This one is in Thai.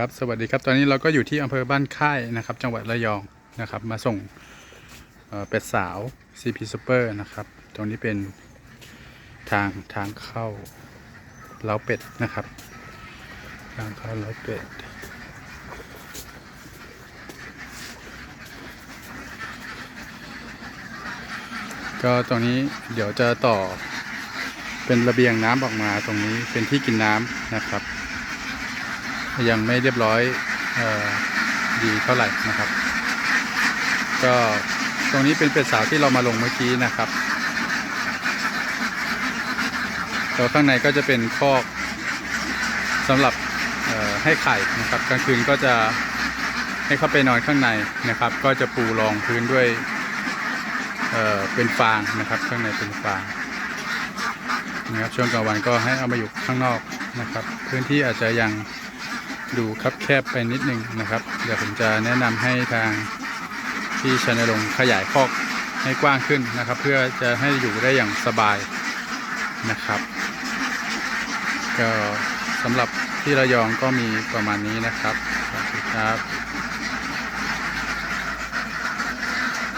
ครับสวัสดีครับตอนนี้เราก็อยู่ที่อำเภอบ้านค่ายนะครับ จังหวัดระยองนะครับ มาส่งเเป็ดสาว CP Super นะครับ ตรงนี้เป็นทางทางเข้าเล้าเป็ดนะครับ ทางเข้าเล้าเป็ดก็ตรงนี้เดี๋ยวจะต่อเป็นระเบียงน้ำออกมาตรงนี้เป็นที่กินน้ำนะครับ ยังไม่เรียบร้อยออดีเท่าไหร่นะครับ ก็ตรงนี้เป็นเป็ดสาวที่เรามาลงเมื่อกี้นะครับแล้วข้างในก็จะเป็นคอกสำหรับให้ไข่นะครับกลางคืนก็จะให้เข้าไปนอนข้างในนะครับ ก็จะปูรองพื้นด้วยเเป็นฟางนะครับข้างในเป็นฟางนะครับช่วงกลางวันก็ให้เอามาอยู่ข้างนอกนะครับ พื้นที่อาจจะยัง ดูคับแคบไปนิดนึงนะครับ เดี๋ยวผมจะแนะนำให้ทางที่ชนลงขยายคอกให้กว้างขึ้นนะครับ เพื่อจะให้อยู่ได้อย่างสบายนะครับ ก็สำหรับที่ระยองก็มีประมาณนี้นะครับ สวัสดีครับ